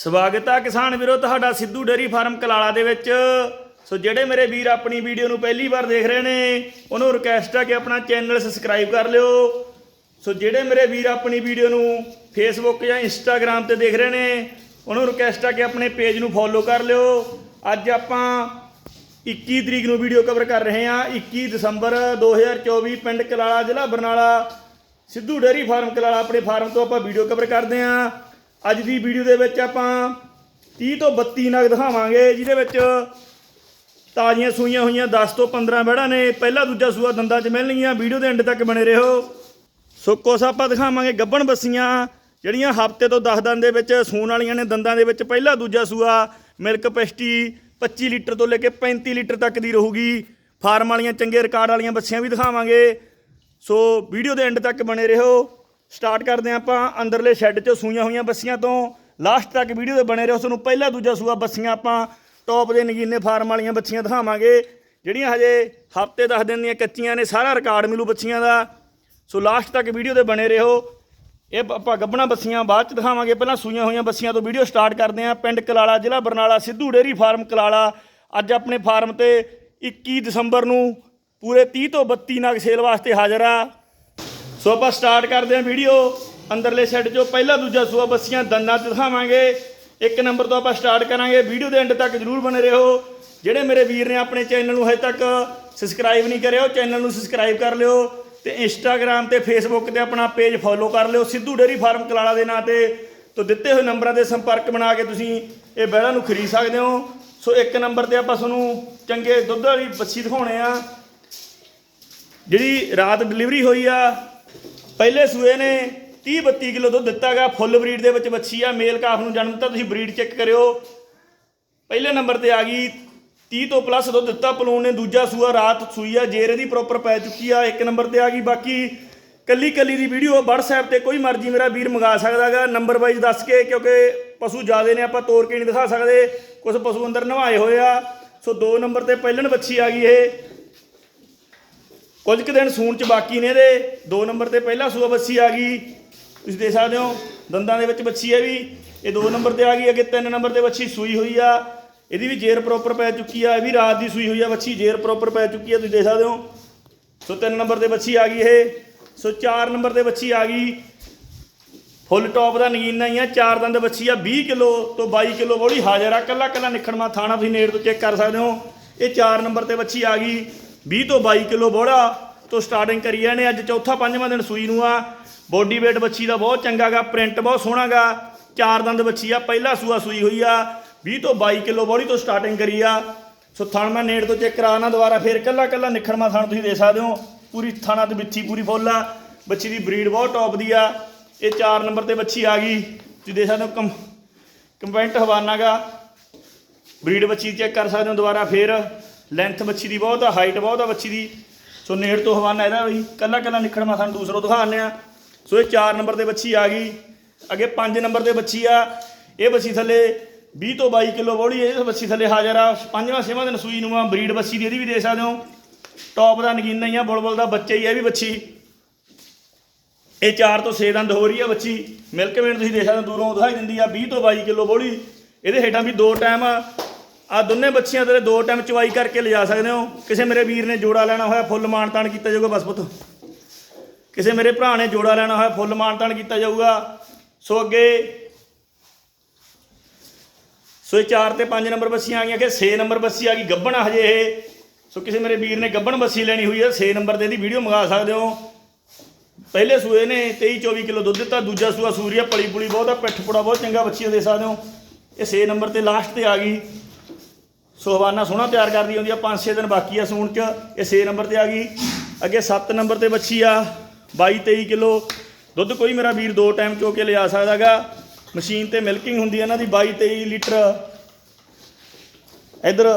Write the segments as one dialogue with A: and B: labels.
A: ਸਵਾਗਤ ਆ ਕਿਸਾਨ ਵੀਰੋ, ਤੁਹਾਡਾ ਸਿੱਧੂ ਡੇਰੀ ਫਾਰਮ ਕਲਾਲਾ ਦੇ ਵਿੱਚ। ਸੋ ਜਿਹੜੇ ਮੇਰੇ ਵੀਰ ਆਪਣੀ ਵੀਡੀਓ ਨੂੰ ਪਹਿਲੀ ਵਾਰ ਦੇਖ ਰਹੇ ਨੇ, ਉਹਨੂੰ ਰਿਕਵੈਸਟ ਆ ਕਿ ਆਪਣਾ ਚੈਨਲ ਸਬਸਕ੍ਰਾਈਬ ਕਰ ਲਿਓ। ਸੋ ਜਿਹੜੇ ਮੇਰੇ ਵੀਰ ਆਪਣੀ ਵੀਡੀਓ ਨੂੰ ਫੇਸਬੁੱਕ ਜਾਂ ਇੰਸਟਾਗ੍ਰam ਤੇ ਦੇਖ ਰਹੇ ਨੇ, ਉਹਨੂੰ ਰਿਕਵੈਸਟ ਆ ਕਿ ਆਪਣੇ ਪੇਜ ਨੂੰ ਫੋਲੋ ਕਰ ਲਿਓ। ਅੱਜ ਆਪਾਂ 21 ਤਰੀਕ ਨੂੰ ਵੀਡੀਓ ਕਵਰ ਕਰ ਰਹੇ ਹਾਂ 21 ਦਸੰਬਰ 2024 ਪਿੰਡ ਕਲਾਲਾ ਜ਼ਿਲ੍ਹਾ ਬਰਨਾਲਾ। ਸਿੱਧੂ ਡੇਅਰੀ ਫਾਰਮ ਕਲਾਲਾ, ਆਪਣੇ ਫਾਰਮ ਤੋਂ ਆਪਾਂ ਵੀਡੀਓ ਕਵਰ ਕਰਦੇ ਹਾਂ। ਅੱਜ ਦੀ ਵੀਡੀਓ ਦੇ ਵਿੱਚ ਆਪਾਂ 30 ਤੋਂ 32 ਨਗ ਦਿਖਾਵਾਂਗੇ, ਜਿਹਦੇ ਵਿੱਚ ਤਾਜ਼ੀਆਂ ਸੂਈਆਂ ਹੋਈਆਂ 10 ਤੋਂ 15 ਬੈੜਾਂ ਨੇ। ਪਹਿਲਾ ਦੂਜਾ ਸੂਆ ਦੰਦਾਂ 'ਚ ਮਿਲਣਗੀਆਂ ਵੀਡੀਓ ਦੇ ਐਂਡ ਤੱਕ ਬਣੇ ਰਹੋ। ਸੋ ਕੁਛ ਆਪਾਂ ਦਿਖਾਵਾਂਗੇ ਗੱਬਣ ਬੱਸੀਆਂ, ਜਿਹੜੀਆਂ ਹਫ਼ਤੇ ਤੋਂ 10 ਦਿਨ ਦੇ ਵਿੱਚ ਸੂਣ ਵਾਲੀਆਂ ਨੇ ਦੰਦਾਂ ਦੇ ਵਿੱਚ। ਪਹਿਲਾ ਦੂਜਾ ਸੂਆ ਮਿਲਕ ਪੈਸਟੀ 25 ਲੀਟਰ ਤੋਂ ਲੈ ਕੇ 35 ਲੀਟਰ ਤੱਕ ਦੀ ਰਹੂਗੀ। ਫਾਰਮ ਵਾਲੀਆਂ ਚੰਗੇ ਰਿਕਾਰਡ ਵਾਲੀਆਂ ਬੱਸੀਆਂ ਵੀ ਦਿਖਾਵਾਂਗੇ। ਸੋ ਵੀਡੀਓ ਦੇ ਐਂਡ ਤੱਕ ਬਣੇ ਰਹੋ। ਸਟਾਰਟ ਕਰਦੇ ਹਾਂ ਆਪਾਂ। ਅੰਦਰਲੇ ਸ਼ੈੱਡ 'ਚੋਂ ਸੂਈਆਂ ਹੋਈਆਂ ਬੱਸੀਆਂ ਤੋਂ। ਲਾਸਟ ਤੱਕ ਵੀਡੀਓ ਦੇ ਬਣੇ ਰਹੋ। ਤੁਹਾਨੂੰ ਪਹਿਲਾ ਦੂਜਾ ਸੂਆ ਬੱਸੀਆਂ ਆਪਾਂ ਟੌਪ ਦੇ ਨਗੀਨੇ ਫਾਰਮ ਵਾਲੀਆਂ ਬੱਚੀਆਂ ਦਿਖਾਵਾਂਗੇ। ਜਿਹੜੀਆਂ ਹਜੇ ਹਫ਼ਤੇ 10 ਦਿਨ ਦੀਆਂ ਕੱਚੀਆਂ ਨੇ, ਸਾਰਾ ਰਿਕਾਰਡ ਮਿਲੂ ਬੱਚੀਆਂ ਦਾ। ਸੋ ਲਾਸਟ ਤੱਕ ਵੀਡੀਓ ਦੇ ਬਣੇ ਰਹੋ। ਇਹ ਆਪਾਂ ਗੱਬਣਾ ਬੱਸੀਆਂ ਬਾਅਦ ਚ ਦਿਖਾਵਾਂਗੇ। ਪਹਿਲਾਂ ਸੂਈਆਂ ਹੋਈਆਂ ਬੱਸੀਆਂ ਤੋਂ ਵੀਡੀਓ ਸਟਾਰਟ ਕਰਦੇ ਹਾਂ। ਪਿੰਡ ਕਲਾਲਾ, ਜ਼ਿਲ੍ਹਾ ਬਰਨਾਲਾ, ਸਿੱਧੂ ਡੇਰੀ ਫਾਰਮ ਕਲਾਲਾ। ਅੱਜ ਆਪਣੇ ਫਾਰਮ ਤੇ 21 ਦਸੰਬਰ ਨੂੰ ਪੂਰੇ 30 ਤੋਂ 32 ਨਗ ਸੇਲ ਵਾਸਤੇ ਹਾਜ਼ਰ ਆ। ਸੋ ਆਪਾਂ ਸਟਾਰਟ ਕਰਦੇ ਹਾਂ ਵੀਡੀਓ ਅੰਦਰਲੇ ਸੈੱਟ 'ਚੋਂ ਪਹਿਲਾ ਦੂਜਾ ਸੂਆ ਬੱਸੀਆਂ ਦੰਦਾਂ 'ਚ ਦਿਖਾਵਾਂਗੇ। ਇੱਕ ਨੰਬਰ ਤੋਂ ਆਪਾਂ ਸਟਾਰਟ ਕਰਾਂਗੇ। ਵੀਡੀਓ ਦੇ ਐਂਡ ਤੱਕ ਜਰੂਰ ਬਣੇ ਰਹੋ। ਜਿਹੜੇ ਮੇਰੇ ਵੀਰ ਨੇ ਆਪਣੇ ਚੈਨਲ ਨੂੰ ਹਜੇ ਤੱਕ ਸਬਸਕ੍ਰਾਈਬ ਨਹੀਂ ਕਰਿਆ, ਉਹ ਚੈਨਲ ਨੂੰ ਸਬਸਕ੍ਰਾਈਬ ਕਰ ਲਿਓ ਤੇ ਇੰਸਟਾਗ੍ਰam ਤੇ ਫੇਸਬੁੱਕ ਤੇ ਆਪਣਾ ਪੇਜ ਫੋਲੋ ਕਰ ਲਿਓ। ਸਿੱਧੂ ਡੇਰੀ ਫਾਰਮ ਕਲਾਲਾ ਦੇ ਨਾਂ ਤੇ ਤੋਂ ਦਿੱਤੇ ਹੋਏ ਨੰਬਰਾਂ ਦੇ ਸੰਪਰਕ ਬਣਾ ਕੇ ਤੁਸੀਂ ਇਹ ਬੈੜਾਂ ਨੂੰ ਖਰੀਦ ਸਕਦੇ ਹੋ। ਸੋ ਇੱਕ ਨੰਬਰ ਤੇ ਆਪਾਂ ਤੁਹਾਨੂੰ ਚੰਗੇ ਦੁੱਧ ਵਾਲੀ ਬੱਚੀ ਦਿਖਾਉਣੇ ਆ। ਜਿਹੜੀ ਰਾਤ ਡਿਲੀਵਰੀ ਹੋਈ ਆ ਪਹਿਲੇ ਸੂਏ ਨੇ 30 32 ਕਿਲੋ ਦੁੱਧ ਦਿੱਤਾ ਦਿੱਤਾਗਾ, ਫੁੱਲ ਬਰੀਡ ਦੇ ਵਿੱਚ ਬੱਚੀ ਆ, ਮੇਲ ਕਾਫ ਨੂੰ ਜਨਮ ਦਿੱਤਾ, ਤੁਸੀਂ ਬਰੀਡ ਚੈੱਕ ਕਰਿਓ। ਪਹਿਲੇ ਨੰਬਰ ਤੇ ਆ ਗਈ 30 ਤੋਂ ਪਲੱਸ ਦੁੱਧ ਦਿੱਤਾ, ਪਲੂਨ ਨੇ ਦੂਜਾ ਸੂਆ ਰਾਤ ਸੂਈ ਆ, ਜੇਰ ਇਹਦੀ ਪ੍ਰੋਪਰ ਪੈ ਚੁੱਕੀ ਆ, ਇੱਕ ਨੰਬਰ ਤੇ ਆ ਗਈ, ਬਾਕੀ ਕੱਲੀ ਕੱਲੀ ਦੀ ਵੀਡੀਓ WhatsApp ਤੇ ਕੋਈ ਮਰਜ਼ੀ ਮੇਰਾ ਵੀਰ ਮੰਗਾ ਸਕਦਾਗਾ ਨੰਬਰ ਵਾਈਜ਼ ਦੱਸ ਕੇ, ਕਿਉਂਕਿ ਪਸ਼ੂ ਜ਼ਿਆਦੇ ਨੇ, ਆਪਾਂ ਤੋਰ ਕੇ ਨਹੀਂ ਦਿਖਾ ਸਕਦੇ ਕੁਝ ਪਸ਼ੂ ਅੰਦਰ ਨਵਾਏ ਹੋਏ ਆ। ਸੋ ਦੋ ਨੰਬਰ ਤੇ ਪਹਿਲਣ ਬੱਚੀ ਆ ਗਈ ਇਹ। ਕੁਝ ਕੁ ਦਿਨ ਸੂਣ ਚ ਬਾਕੀ ਨੇ ਇਹਦੇ ਦੋ ਨੰਬਰ ਤੇ ਪਹਿਲਾ ਸੂਆ ਬੱਸੀ ਆ ਗਈ। ਤੁਸੀਂ ਦੇਖ ਸਕਦੇ ਹੋ, ਦੰਦਾਂ ਦੇ ਵਿੱਚ ਬੱਚੀ ਹੈ ਵੀ। ਇਹ ਦੋ ਨੰਬਰ ਤੇ ਆ ਗਈ, ਅੱਗੇ ਤਿੰਨ ਨੰਬਰ ਤੇ ਬੱਚੀ ਸੂਈ ਹੋਈ ਆ। ਇਹਦੀ ਵੀ ਜੇਰ ਪ੍ਰੋਪਰ ਪੈ ਚੁੱਕੀ ਆ, ਇਹ ਵੀ ਰਾਤ ਦੀ ਸੂਈ ਹੋਈ ਆ ਬੱਚੀ ਜੇਰ ਪ੍ਰੋਪਰ ਪੈ ਚੁੱਕੀ ਆ, ਤੁਸੀਂ ਦੇਖ ਸਕਦੇ ਹੋ। ਸੋ ਤਿੰਨ ਨੰਬਰ ਤੇ ਬੱਚੀ ਆ ਗਈ ਇਹ। ਸੋ ਚਾਰ ਨੰਬਰ ਤੇ ਬੱਚੀ ਆ ਗਈ। ਫੁੱਲ ਟੌਪ ਦਾ ਨਗੀਨਾ ਹੀ ਆ, ਚਾਰ ਦੰਦ ਬੱਚੀ ਆ 20 ਕਿਲੋ ਤੋਂ 22 ਕਿਲੋ ਬੋਲੀ ਹਾਜ਼ਰ ਆ। ਕੱਲਾ ਕੱਲਾ ਨਿਖੜਮਾ ਥਾਣਾ ਤੁਸੀਂ ਨੇੜ ਤੋਂ ਚੈੱਕ ਕਰ ਸਕਦੇ ਹੋ। ਇਹ ਚਾਰ ਨੰਬਰ ਤੇ ਬੱਚੀ ਆ ਗਈ। 20 ਤੋਂ 22 ਕਿਲੋ ਬੋੜਾ ਤੋਂ ਸਟਾਰਟਿੰਗ ਕਰੀ ਜਾਣੇ ਅੱਜ ਚੌਥਾ ਪੰਜਵਾਂ ਦਿਨ ਸੂਈ ਨੂੰ ਆ। ਬੋਡੀ weight ਬੱਚੀ ਦਾ ਬਹੁਤ ਚੰਗਾਗਾ ਪ੍ਰਿੰਟ ਬਹੁਤ ਸੋਹਣਾਗਾ। ਚਾਰ ਦੰਦ ਬੱਚੀ ਆ, ਪਹਿਲਾ ਸੂਆ ਸੂਈ ਹੋਈ ਆ। 20 ਤੋਂ 22 ਕਿਲੋ ਬੋਡੀ ਤੋਂ ਸਟਾਰਟਿੰਗ ਕਰੀ ਆ। ਸੋ ਥਣ ਮੈਂ ਨੇੜ ਤੋਂ ਚੈੱਕ ਕਰਾਣਾ ਦੁਬਾਰਾ, ਫੇਰ ਕੱਲਾ ਕੱਲਾ ਨਿਖੜਮਾ ਥਣ ਤੁਸੀਂ ਦੇ ਸਕਦੇ ਹੋ। ਪੂਰੀ ਥਾਣਾ ਤੇ ਬਿੱਥੀ ਪੂਰੀ ਫੁੱਲ ਆ। ਬੱਚੀ ਦੀ ਬਰੀਡ ਬਹੁਤ ਟੌਪ ਦੀ ਆ। ਇਹ 4 ਨੰਬਰ ਤੇ ਬੱਚੀ ਆ ਗਈ। ਤੁਸੀਂ ਦੇਖ ਸਕਦੇ ਹੋ ਕੰ ਕੰਪੈਂਟ ਹਵਾਨਾਗਾ। ਬਰੀਡ ਬੱਚੀ ਚੈੱਕ ਕਰ ਸਕਦੇ ਹੋ ਦੁਬਾਰਾ, ਫੇਰ ਲੈਂਥ ਬੱਚੀ ਦੀ ਬਹੁਤ ਆ ਹਾਈਟ ਬਹੁਤ ਆ ਬੱਚੀ ਦੀ। ਸੋ ਨੇੜ ਤੋਂ ਹਵਾਨਾ ਇਹਦਾ ਬਈ ਕੱਲਾ ਕੱਲਾ ਨਿਖੜਮਾ ਸਾਨੂੰ ਦੂਸਰੋਂ ਦਿਖਾਉਂਦੇ ਆ। ਸੋ ਇਹ 4 ਨੰਬਰ ਦੇ ਬੱਚੀ ਆ ਗਈ। ਅੱਗੇ 5 ਨੰਬਰ ਦੇ ਬੱਚੀ ਆ। ਇਹ ਬੱਚੀ ਥੱਲੇ 20 ਤੋਂ 22 ਕਿਲੋ ਬੋੜੀ ਇਹ ਬੱਚੀ ਥੱਲੇ ਹਾਜ਼ਰ ਆ। ਪੰਜਵਾਂ, ਛੇਵਾਂ ਦਿਨ ਸੂਈ ਨੂੰ ਆ। ਬਰੀਡ ਬੱਚੀ ਦੀ ਇਹਦੀ ਵੀ ਦੇ ਸਕਦੇ ਹੋ। ਟੌਪ ਦਾ ਨਗੀਨਾ ਹੀ ਆ। ਬੁਲਬੁਲ ਦਾ ਬੱਚਾ ਹੀ ਆ ਇਹ ਵੀ ਬੱਚੀ ਇਹ 4 ਤੋਂ 6 ਦੰਦ ਹੋ ਰਹੀ ਆ ਬੱਚੀ ਮਿਲਕ ਮੇਨ ਤੁਸੀਂ ਦੇਖ ਸਕਦੇ ਹੋ, ਦੂਰੋਂ ਦਿਖਾਈ ਦਿੰਦੀ ਆ। 20 ਤੋਂ 22 ਕਿਲੋ ਬੋੜੀ। ਇਹਦੇ ਹੇਠਾਂ ਵੀ ਦੋ ਟਾਈਮ ਆ ਦੋਨੇ ਬੱਚੀਆਂ ਤੇਰੇ ਦੋ ਟਾਈਮ ਚਵਾਈ ਕਰਕੇ ਲਿਜਾ ਸਕਦੇ ਹੋ। ਕਿਸੇ ਮੇਰੇ ਵੀਰ ਨੇ ਜੋੜਾ ਲੈਣਾ ਹੋਇਆ, ਫੁੱਲ ਮਾਨਤਾਨ ਕੀਤਾ ਜਾਊਗਾ, ਬਸ ਪੁੱਤ। ਕਿਸੇ ਮੇਰੇ ਭਰਾ ਨੇ ਜੋੜਾ ਲੈਣਾ ਹੋਇਆ, ਫੁੱਲ ਮਾਨਤਾਨ ਕੀਤਾ ਜਾਊਗਾ। ਸੋ ਅੱਗੇ, ਸੋ ਇਹ 4 ਤੇ 5 ਨੰਬਰ ਬੱਸੀਆਂ ਆ ਗਈਆਂ ਕਿ 6 ਨੰਬਰ ਬੱਸੀ ਆ ਗਈ ਗੱਬਣ ਆ ਹਜੇ ਇਹ। ਸੋ ਕਿਸੇ ਮੇਰੇ ਵੀਰ ਨੇ ਗੱਬਣ ਬੱਸੀ ਲੈਣੀ ਹੋਈ ਹੈ 6 ਨੰਬਰ ਤੇ ਇਹਦੀ ਵੀਡੀਓ ਮੰਗਾ ਸਕਦੇ ਹੋ। ਪਹਿਲੇ ਸੂਏ ਨੇ 23 24 ਕਿਲੋ ਦੁੱਧ ਦਿੱਤਾ, ਦੂਜਾ ਸੂਆ ਸੂਰੀਆ ਪਲੀ ਪੁਲੀ ਬਹੁਤ ਆ, ਪਿੱਠ ਪੁੜਾ ਬਹੁਤ ਚੰਗਾ ਬੱਚੀ ਦੇ ਸਕਦੇ ਹੋ। ਇਹ 6 ਨੰਬਰ ਤੇ ਲਾਸਟ ਤੇ ਆ ਗਈ। ਸੋ ਹਵਾਨਾ ਸੋਹਣਾ ਤਿਆਰ ਕਰਦੀ ਹੁੰਦੀ ਆ 5-6 ਦਿਨ ਬਾਕੀ ਆ ਸੂਣ ਚ। ਇਹ 6 ਨੰਬਰ ਤੇ ਆ ਗਈ। ਅੱਗੇ 7 ਨੰਬਰ ਤੇ ਬੱਚੀ ਆ 22-23 ਕਿਲੋ। ਦੁੱਧ ਕੋਈ ਮੇਰਾ ਵੀਰ ਦੋ ਟਾਈਮ ਚੋ ਕੇ ਲਿਆ ਸਕਦਾਗਾ। ਮਸ਼ੀਨ ਤੇ ਮਿਲਕਿੰਗ ਹੁੰਦੀ ਆ ਇਹਨਾਂ ਦੀ 22-23 ਲੀਟਰ। ਇਧਰ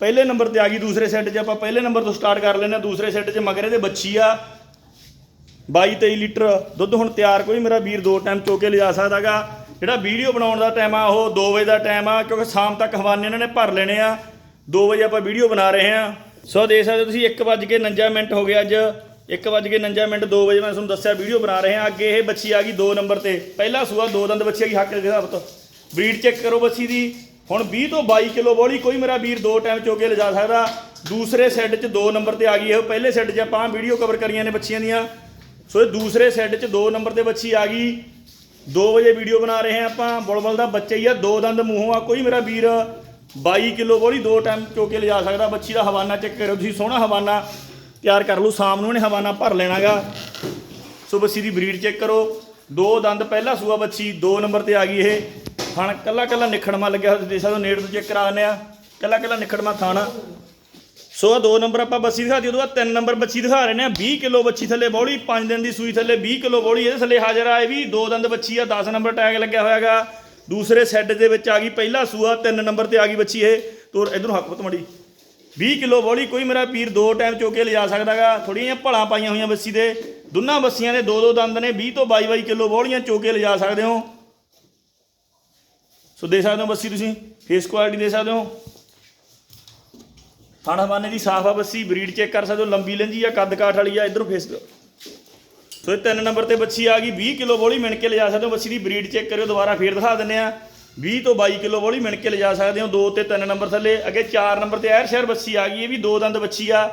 A: ਪਹਿਲੇ ਨੰਬਰ ਤੇ ਆ ਗਈ, ਦੂਸਰੇ ਸੈੱਟ 'ਚ। ਆਪਾਂ ਪਹਿਲੇ ਨੰਬਰ ਤੋਂ ਸਟਾਰਟ ਕਰ ਲੈਂਦੇ ਹਾਂ, ਦੂਸਰੇ ਸੈੱਟ 'ਚ ਮਗਰੇ ਦੇ ਬੱਚੀ ਆ। 22-23 ਲੀਟਰ। ਦੁੱਧ ਹੁਣ ਤਿਆਰ ਕੋਈ ਮੇਰਾ ਵੀਰ ਦੋ ਟਾਈਮ ਚੋ ਕੇ ਲਿਜਾ ਸਕਦਾਗਾ। ਜਿਹੜਾ ਵੀਡੀਓ ਬਣਾਉਣ ਦਾ ਟਾਈਮ ਆ, ਉਹ 2 ਵਜੇ ਦਾ ਟਾਈਮ ਆ, ਕਿਉਂਕਿ ਸ਼ਾਮ ਤੱਕ ਹਵਾਨੇ ਇਹਨਾਂ ਨੇ ਭਰ ਲੈਣੇ ਆ। 2 ਵਜੇ ਆਪਾਂ ਵੀਡੀਓ ਬਣਾ ਰਹੇ ਆ ਸੋ ਦੇਖ ਸਕਦੇ ਹੋ ਤੁਸੀਂ 1:49 ਮਿੰਟ ਹੋ ਗਿਆ ਅੱਜ। 1:49 ਮਿੰਟ 2 ਵਜੇ ਮੈਂ ਤੁਹਾਨੂੰ ਦੱਸਿਆ ਵੀਡੀਓ ਬਣਾ ਰਹੇ ਆ ਅੱਗੇ ਇਹ ਬੱਚੀ ਆ ਗਈ 2 ਨੰਬਰ ਤੇ। ਪਹਿਲਾ ਸੂਆ, ਦੋ ਦੰਦ ਬੱਚੀ ਆ ਗਈ, ਹੱਕ ਦੇ ਹਿਸਾਬ ਤੋਂ। ਬਰੀਡ ਚੈੱਕ ਕਰੋ ਬੱਚੀ ਦੀ। ਹੁਣ 20 ਤੋਂ 22 ਕਿਲੋ ਬੋਲੀ, ਕੋਈ ਮੇਰਾ ਵੀਰ ਦੋ ਟਾਈਮ ਚੋਕੇ ਲਿਜਾ ਸਕਦਾ। ਦੂਸਰੇ ਸੈੱਟ 'ਚ ਦੋ ਨੰਬਰ ਤੇ ਆ ਗਈ ਇਹ। ਪਹਿਲੇ ਸੈੱਟ 'ਚ ਆਪਾਂ ਵੀਡੀਓ ਕਵਰ ਕਰੀਆਂ ਨੇ ਬੱਚੀਆਂ ਦੀਆਂ। ਸੋ ਇਹ ਦੂਸਰੇ ਸੈੱਟ 'ਚ ਦੋ ਨੰਬਰ ਤੇ ਬੱਚੀ ਆ ਗਈ। 2 ਵਜੇ ਵੀਡੀਓ ਬਣਾ ਰਹੇ ਹਾਂ ਆਪਾਂ, ਬੁਲਬੁਲ ਦਾ ਬੱਚਾ ਹੀ ਆ, ਦੋ ਦੰਦ ਮੂੰਹੋਂ ਆ, ਕੋਈ ਮੇਰਾ ਵੀਰ 22 ਕਿਲੋ ਬੋਲੀ ਦੋ ਟਾਈਮ ਚੋਕੇ ਲਿਜਾ ਸਕਦਾ, ਬੱਚੀ ਦਾ ਹਵਾਨਾ ਚੈੱਕ ਕਰੋ ਤੁਸੀਂ ਸੋਹਣਾ ਹਵਾਨਾ ਤਿਆਰ ਕਰ ਲਓ, ਸ਼ਾਮ ਨੂੰ ਇਹਨੇ ਹਵਾਨਾ ਭਰ ਲੈਣਾਗਾ। ਸੋ ਬੱਚੀ ਦੀ ਬਰੀਡ ਚੈੱਕ ਕਰੋ, ਦੋ ਦੰਦ ਪਹਿਲਾ ਸੂਆ ਬੱਚੀ, ਦੋ ਨੰਬਰ ਤੇ ਆ ਗਈ ਇਹ। ਥਣ ਕੱਲਾ ਕੱਲਾ ਨਿਖੜਮਾ ਲੱਗਿਆ ਹੋਇਆ ਤੁਸੀਂ ਦੇਖ ਸਕਦੇ ਹੋ ਨੇੜ ਤੋਂ ਚੈੱਕ ਕਰਾ ਦਿੰਦੇ ਆ ਕੱਲਾ ਕੱਲਾ ਨਿਖੜਮਾ ਥਣ। ਸੋ ਆ ਦੋ ਨੰਬਰ ਆਪਾਂ ਬੱਚੀ ਦਿਖਾਤੀ ਉਦੋਂ ਬਾਅਦ ਤਿੰਨ ਨੰਬਰ ਬੱਚੀ ਦਿਖਾ ਰਹੇ ਨੇ ਆ 20 ਕਿਲੋ ਬੱਚੀ ਥੱਲੇ ਬੌਲੀ 5 ਦਿਨ ਦੀ ਸੂਈ ਥੱਲੇ 20 ਕਿਲੋ ਬੌਲੀ, ਇਹਦੇ ਥੱਲੇ ਹਾਜ਼ਰ ਆਏ ਵੀ, ਦੋ ਦੰਦ ਬੱਚੀ ਆ 10 ਨੰਬਰ ਟੈਗ ਲੱਗਿਆ ਹੋਇਆਗਾ ਦੂਸਰੇ ਸੈੱਡ ਦੇ ਵਿੱਚ ਆ ਗਈ ਪਹਿਲਾ ਸੂਆ, ਤਿੰਨ ਨੰਬਰ ਤੇ ਆ ਗਈ ਬੱਚੀ ਇਹ। ਤੋਰ ਇਧਰੋਂ ਹੱਕ ਪਤਮੜੀ 20 ਕਿਲੋ ਬੌਲੀ, ਕੋਈ ਮੇਰਾ ਪੀਰ ਦੋ ਟਾਈਮ ਚੋਕੇ ਲਿਜਾ ਸਕਦਾਗਾ ਥੋੜੀਆਂ ਜਿਹੀਆਂ ਭਲਾਂ ਪਾਈਆਂ ਹੋਈਆਂ ਬੱਸੀ ਦੇ। ਦੋਨਾਂ ਬੱਸੀਆਂ ਦੇ ਦੋ ਦੋ ਦੰਦ ਨੇ 20 ਤੋਂ 22 22 ਕਿਲੋ ਬੌਲੀਆਂ ਚੋਕੇ ਲਿਜਾ ਸਕਦੇ ਹੋ। ਸੋ ਦੇ ਸਕਦੇ ਹੋ ਬੱਸੀ ਤੁਸੀਂ, ਫੇਸ ਕੁਆਲਿਟੀ ਦੇ ਸਕਦੇ ਹੋ। ਥਾਣਾ ਬਾਨੇ ਦੀ ਸਾਫ਼ ਆ ਬੱਸੀ, ਬਰੀਡ ਚੈੱਕ ਕਰ ਸਕਦੇ ਹੋ, ਲੰਬੀ ਲੰਜੀ ਆ, ਕੱਦ ਕਾਠ ਵਾਲੀ ਆ, ਇਧਰੋਂ ਫੇਸ ਸੋ ਇਹ ਤਿੰਨ ਨੰਬਰ ਤੇ ਬੱਚੀ ਆ ਗਈ 20 ਕਿਲੋ ਬੋਲੀ ਮਿਣ ਕੇ ਲਿਜਾ ਸਕਦੇ ਹੋ ਬੱਚੀ ਦੀ ਬਰੀਡ ਚੈੱਕ ਕਰਿਓ, ਦੁਬਾਰਾ ਫੇਰ ਦਿਖਾ ਦਿੰਨੇ ਆ 20 ਤੋਂ 22 ਕਿਲੋ ਬੋਲੀ ਮਿਣ ਕੇ ਲਿਜਾ ਸਕਦੇ ਹੋ 2 ਤੇ 3 ਨੰਬਰ ਥੱਲੇ। ਅੱਗੇ 4 ਨੰਬਰ ਤੇ ਐਰ ਸ਼ਹਿਰ ਬੱਚੀ ਆ ਗਈ, ਇਹ ਵੀ ਦੋ ਦੰਦ ਬੱਚੀ ਆ।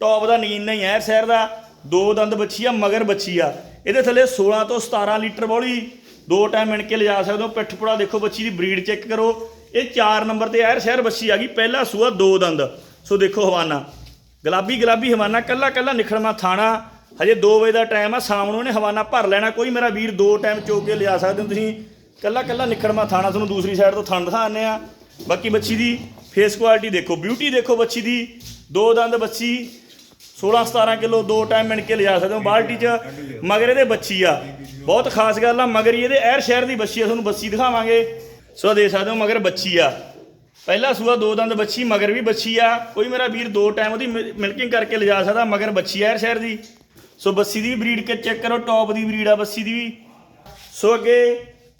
A: ਟੌਪ ਦਾ ਨੀਨ ਨਹੀਂ, ਐਰ ਸ਼ਹਿਰ ਦਾ। ਦੋ ਦੰਦ ਬੱਚੀ ਆ, ਮਗਰ ਬੱਚੀ ਆ। ਇਹਦੇ ਥੱਲੇ 16 ਤੋਂ 17 ਲੀਟਰ ਬੋਲੀ। ਦੋ ਟਾਈਮ ਮਿਣ ਕੇ ਲਿਜਾ ਸਕਦੇ ਹੋ, ਪਿੱਠ ਪੁੜਾ ਦੇਖੋ ਬੱਚੀ ਦੀ ਬਰੀਡ ਚੈੱਕ ਕਰੋ। ਇਹ 4 ਨੰਬਰ ਤੇ ਐਰ ਸ਼ਹਿਰ ਬੱਚੀ ਆ ਗਈ, ਪਹਿਲਾ ਸੂਆ ਦੋ ਦੰਦ। ਸੋ ਦੇਖੋ ਹਵਾਨਾ, ਗੁਲਾਬੀ ਗੁਲਾਬੀ ਹਵਾਨਾ, ਕੱਲਾ ਕੱਲਾ ਨਿਖੜਮਾ ਥਾਣਾ, ਹਜੇ 2 ਵਜੇ ਦਾ ਟਾਈਮ ਆ, ਸ਼ਾਮ ਨੂੰ ਇਹਨੇ ਹਵਾਨਾ ਭਰ ਲੈਣਾ, ਕੋਈ ਮੇਰਾ ਵੀਰ ਦੋ ਟਾਈਮ ਚੋਕ ਕੇ ਲਿਆ ਸਕਦੇ ਹੋ ਤੁਸੀਂ। ਕੱਲਾ ਕੱਲਾ ਨਿਖੜਮਾ ਥਾਣਾ, ਤੁਹਾਨੂੰ ਦੂਸਰੀ ਸਾਈਡ ਤੋਂ ਥਣ ਦਿਖਾਉਂਦੇ ਆ। ਬਾਕੀ ਬੱਚੀ ਦੀ ਫੇਸ ਕੁਆਲਿਟੀ ਦੇਖੋ ਬਿਊਟੀ ਦੇਖੋ ਬੱਚੀ ਦੀ, ਦੋ ਦੰਦ ਬੱਚੀ 16 17 ਕਿਲੋ ਦੋ ਟਾਈਮ ਮਿਣ ਕੇ ਲਿਜਾ ਸਕਦੇ ਹੋ, ਬਾਲਟੀ 'ਚ, ਮਗਰ ਇਹਦੇ ਬੱਚੀ ਆ। ਬਹੁਤ ਖਾਸ ਗੱਲ ਆ, ਮਗਰ ਇਹਦੇ ਐਰ ਸ਼ਹਿਰ ਦੀ ਬੱਚੀ ਆ, ਤੁਹਾਨੂੰ ਬੱਚੀ ਦਿਖਾਵਾਂਗੇ। ਸੋ ਦੇ ਸਕਦੇ ਹੋ, ਮਗਰ ਬੱਚੀ ਆ। ਪਹਿਲਾ ਸੂਆ ਦੋ ਦੰਦ ਬੱਚੀ ਮਗਰ ਵੀ ਬੱਚੀ ਆ। ਕੋਈ ਮੇਰਾ ਵੀਰ ਦੋ ਟਾਈਮ ਉਹਦੀ ਮਿਲਕਿੰਗ ਕਰਕੇ ਲਿਜਾ ਸਕਦਾ, ਮਗਰ ਬੱਚੀ ਆ ਐਰ ਸ਼ਹਿਰ ਦੀ। ਸੋ ਬੱਸੀ ਦੀ ਬਰੀਡ ਕੇ ਚੈੱਕ ਕਰੋ ਟੌਪ ਦੀ ਬਰੀਡ ਆ ਬੱਸੀ ਦੀ ਵੀ। ਸੋ ਅੱਗੇ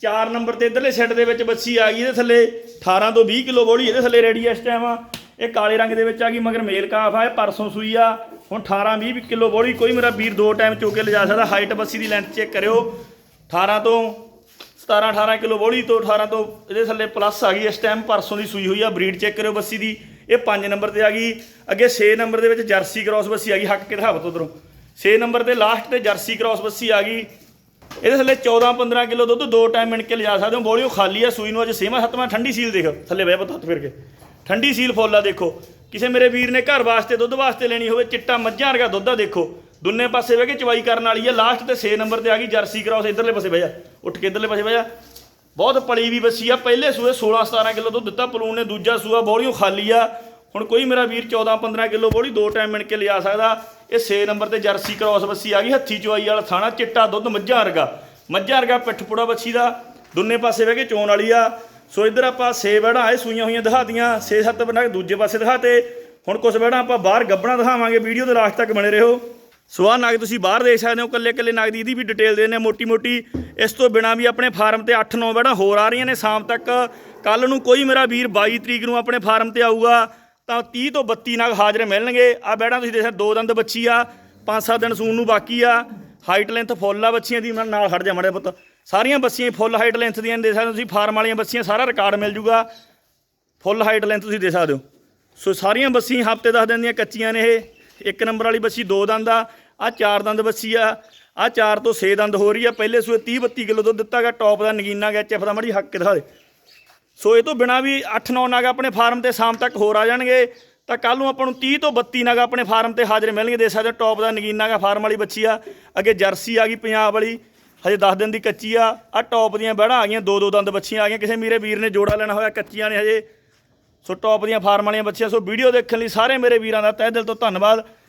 A: 4 ਨੰਬਰ ਤੇ ਇਧਰਲੇ ਸੈੱਟ ਦੇ ਵਿੱਚ ਬੱਸੀ ਆ ਗਈ ਇਹਦੇ ਥੱਲੇ। 18 ਤੋਂ 20 ਕਿਲੋ ਬੋਲੀ ਇਹਦੇ ਥੱਲੇ ਰੈਡੀ ਇਸ ਟਾਈਮ ਆ। ਇਹ ਕਾਲੇ ਰੰਗ ਦੇ ਵਿੱਚ ਆ ਗਈ, ਮਗਰ ਮੇਲ ਕਾਫ ਆ, ਇਹ ਪਰਸੋਂ ਸੂਈ ਆ। ਹੁਣ 18 20 ਕਿਲੋ ਬੋਲੀ, ਕੋਈ ਮੇਰਾ ਵੀਰ ਦੋ ਟਾਈਮ ਚੋਕੇ ਲਿਜਾ ਸਕਦਾ। ਹਾਈਟ ਬੱਸੀ ਦੀ ਲੈਂਥ ਚੈੱਕ ਕਰਿਓ। 18 ਤੋਂ 17 18 ਕਿਲੋ ਬੋਲੀ ਤੋਂ 18 ਤੋਂ ਇਹਦੇ ਥੱਲੇ ਪਲੱਸ ਆ ਗਈ। ਇਸ ਟਾਈਮ ਪਰਸੋਂ ਦੀ ਸੂਈ ਹੋਈ ਆ ਬਰੀਡ ਚੈੱਕ ਕਰਿਓ ਬੱਸੀ ਦੀ। ਇਹ 5 ਨੰਬਰ ਤੇ ਆ ਗਈ। ਅੱਗੇ 6 ਨੰਬਰ ਦੇ ਵਿੱਚ ਜਰਸੀ ਕ੍ਰਾਸ ਬੱਸੀ ਆ ਗਈ, ਹੱਕ ਕੇ ਦਿਖਾਵਤ ਉਧਰੋਂ। 6 ਨੰਬਰ ਤੇ ਲਾਸਟ ਤੇ ਜਰਸੀ ਕ੍ਰਾਸ ਬੱਸੀ ਆ ਗਈ। ਇਹਦੇ ਥੱਲੇ 14 15 ਕਿਲੋ ਦੁੱਧ ਦੋ ਟਾਈਮ ਮਿਣ ਕੇ ਲਿਜਾ ਸਕਦੇ ਹੋ। ਬੋਲੀ ਉਹ ਖਾਲੀ ਆ, ਸੂਈ ਨੂੰ ਅੱਜ ਸੇਵਾ ਸੱਤਵਾਂ, ਠੰਡੀ ਸੀਲ ਦੇਖ। ਥੱਲੇ ਬਹਿ ਪਤਾ ਹੱਥ ਫਿਰ ਕੇ। ਠੰਡੀ ਸੀਲ ਫੁੱਲ ਆ, ਦੇਖੋ। ਕਿਸੇ ਮੇਰੇ ਵੀਰ ਨੇ ਘਰ ਵਾਸਤੇ ਦੁੱਧ ਵਾਸਤੇ ਲੈਣੀ ਹੋਵੇ, ਚਿੱਟਾ ਮੱਝਾਂ ਵਰਗਾ ਦੁੱਧ ਆ, ਦੇਖੋ। ਦੁੰਨੇ ਪਾਸੇ ਬਹਿ ਕੇ ਚਵਾਈ ਕਰਨ ਵਾਲੀ ਆ। ਲਾਸਟ ਤੇ 6 ਨੰਬਰ ਤੇ ਆ ਗਈ ਜਰਸੀ ਕ੍ਰਾਸ ਇਧਰਲੇ ਪਾਸੇ ਬਹਿ ਜਾ। ਉੱਠ ਕੇ ਇਧਰਲੇ ਪਾਸੇ ਬਹਿ ਜਾ। ਬਹੁਤ ਪਲੀ ਵੀ ਬੱਸੀ ਆ। ਪਹਿਲੇ ਸੂਏ 16 17 ਕਿਲੋ ਦੁੱਧ ਦਿੱਤਾ ਪਲੂਨ ਨੇ। ਦੂਜਾ ਸੂਆ ਬੋਲੀਓ ਖਾਲੀ ਆ। ਹੁਣ ਕੋਈ ਮੇਰਾ ਵੀਰ 14 15 ਕਿਲੋ ਬੋਲੀ ਦੋ ਟਾਈਮ ਮਿਣ ਕੇ ਲਿਆ ਸਕਦਾ। ਇਹ 6 ਨੰਬਰ ਤੇ ਜਰਸੀ ਕ੍ਰਾਸ ਬੱਸੀ ਆ ਗਈ। ਹੱਥੀ ਚਵਾਈ ਵਾਲਾ ਥਾਣਾ ਚਿੱਟਾ ਦੁੱਧ ਮੱਝਾਂ ਵਰਗਾ। ਮੱਝਾਂ ਵਰਗਾ ਪਿੱਠ ਪੁੜਾ ਬੱਸੀ ਦਾ ਦੋਨੇ ਪਾਸੇ ਬਹਿ ਕੇ ਚੋਣ ਵਾਲੀ ਆ। ਸੋ ਇੱਧਰ ਆਪਾਂ ਛੇ ਵੜਾ ਆਏ, ਸੂਈਆਂ ਹੋਈਆਂ ਦਿਖਾਤੀਆਂ। 6-7 ਬਣਾ ਕੇ ਦੂਜੇ ਪਾਸੇ ਦਿਖਾਤੇ। ਹੁਣ ਕੁਝ ਵੜਾ ਆਪਾਂ ਬਾਹਰ ਗੱਬਣਾ ਦਿਖਾਵਾਂਗੇ। ਵੀਡੀਓ ਦੇ ਲਾਸਟ ਤੱਕ ਬਣੇ ਰਹੋ। ਸੋ ਆਹ ਨਗ ਤੁਸੀਂ ਬਾਹਰ ਦੇਖ ਸਕਦੇ ਹੋ, ਕੱਲੇ ਕੱਲੇ ਨਗ ਦੀ ਇਹਦੀ ਵੀ ਡਿਟੇਲ ਦੇ ਨੇ ਮੋਟੀ ਮੋਟੀ ਇਸ ਤੋਂ ਬਿਨਾ ਵੀ ਆਪਣੇ ਫਾਰਮ ਤੇ 8-9 ਵੜਾ ਹੋਰ ਆ ਰਹੀਆਂ ਨੇ। ਸ਼ਾਮ ਤੱਕ ਕੱਲ ਨੂੰ ਕੋਈ ਮੇਰਾ ਵੀਰ 22 ਤਰੀਕ ਨੂੰ ਆਪਣੇ ਫਾਰਮ ਤੇ ਆਊਗਾ, ਤਾਂ 30 ਤੋਂ 32 ਨਗ ਹਾਜ਼ਰ ਮਿਲਣਗੇ। ਆ ਬੈੜਾਂ ਤੁਸੀਂ ਦੇਖ ਸਕਦੇ ਦੋ ਦੰਦ ਬੱਚੀ ਆ 5-7 ਦਿਨ ਸੂਣ ਨੂੰ ਬਾਕੀ ਆ। ਹਾਈਟ ਲੈਂਥ ਫੁੱਲ ਆ ਬੱਚੀਆਂ ਦੀ, ਮੈਂ ਨਾਲ ਖੜ ਜਾ ਮੜੇ ਪੁੱਤ। ਸਾਰੀਆਂ ਬੱਸੀਆਂ ਫੁੱਲ ਹਾਈਟ ਲੈਂਥ ਦੀਆਂ ਦੇ ਸਕਦੇ ਹੋ ਤੁਸੀਂ, ਫਾਰਮ ਵਾਲੀਆਂ ਬੱਸੀਆਂ ਸਾਰਾ ਰਿਕਾਰਡ ਮਿਲ ਜੂਗਾ। ਫੁੱਲ ਹਾਈਟ ਲੈਂਥ ਤੁਸੀਂ ਦੇ ਸਕਦੇ ਹੋ। ਸੋ ਸਾਰੀਆਂ ਬੱਸੀਆਂ ਹਫ਼ਤੇ 10 ਦਿਨ ਦੀਆਂ ਕੱਚੀਆਂ ਨੇ ਇਹ। ਇੱਕ ਨੰਬਰ ਵਾਲੀ ਬੱਸੀ ਦੋ ਦੰਦ ਆ। ਆ ਚਾਰ ਦੰਦ ਬੱਸੀ ਆ ਆ ਚਾਰ ਤੋਂ 6 ਦੰਦ ਹੋ ਰਹੀ ਆ, ਪਹਿਲੇ ਸੂਏ 30 32 ਕਿਲੋ ਦੁੱਧ ਦਿੱਤਾ ਗਿਆ ਟੌਪ ਦਾ ਨਗੀਨਾ ਗਿਆ ਐਚਐਫ ਦਾ ਮੜੀ ਹੱਕ ਕੇ ਦਿਖਾ ਦੇ। ਸੋ ਇਹ ਤੋਂ ਬਿਨਾ ਵੀ 8-9 ਨਗ ਆਪਣੇ ਫਾਰਮ ਤੇ ਸ਼ਾਮ ਤੱਕ ਹੋਰ ਆ ਜਾਣਗੇ, ਤਾਂ ਕੱਲ ਨੂੰ ਆਪਾਂ ਨੂੰ 30 ਤੋਂ 32 ਨਗ ਆਪਣੇ ਫਾਰਮ ਤੇ ਹਾਜ਼ਰ ਮਿਲਣਗੇ ਦੇ ਸਕਦੇ ਹੋ ਟੌਪ ਦਾ ਨਗੀਨਾ ਗਾ ਫਾਰਮ ਵਾਲੀ ਬੱਚੀ ਆ, ਅੱਗੇ ਜਰਸੀ ਆ ਗਈ ਪੰਜਾਬ ਵਾਲੀ, ਹਜੇ 10 ਦਿਨ ਦੀ ਕੱਚੀ ਆ ਆ ਟੌਪ ਦੀਆਂ ਬਹਿੜਾਂ ਆ ਗਈਆਂ ਦੋ ਦੋ ਦੰਦ ਬੱਚੀਆਂ ਆ ਗਈਆਂ, ਕਿਸੇ ਮੇਰੇ ਵੀਰ ਨੇ ਜੋੜਾ ਲੈਣਾ ਹੋਇਆ, ਕੱਚੀਆਂ ਨੇ ਹਜੇ। ਸੋ ਟੌਪ ਦੀਆਂ ਫਾਰਮ ਵਾਲੀਆਂ ਬੱਚੀਆਂ ਸੋ ਵੀਡੀਓ ਦੇਖਣ ਲਈ ਸਾਰੇ ਮੇਰੇ ਵੀਰਾਂ ਦਾ ਤਹਿ ਦਿਲ ਤੋਂ ਧੰਨਵਾਦ।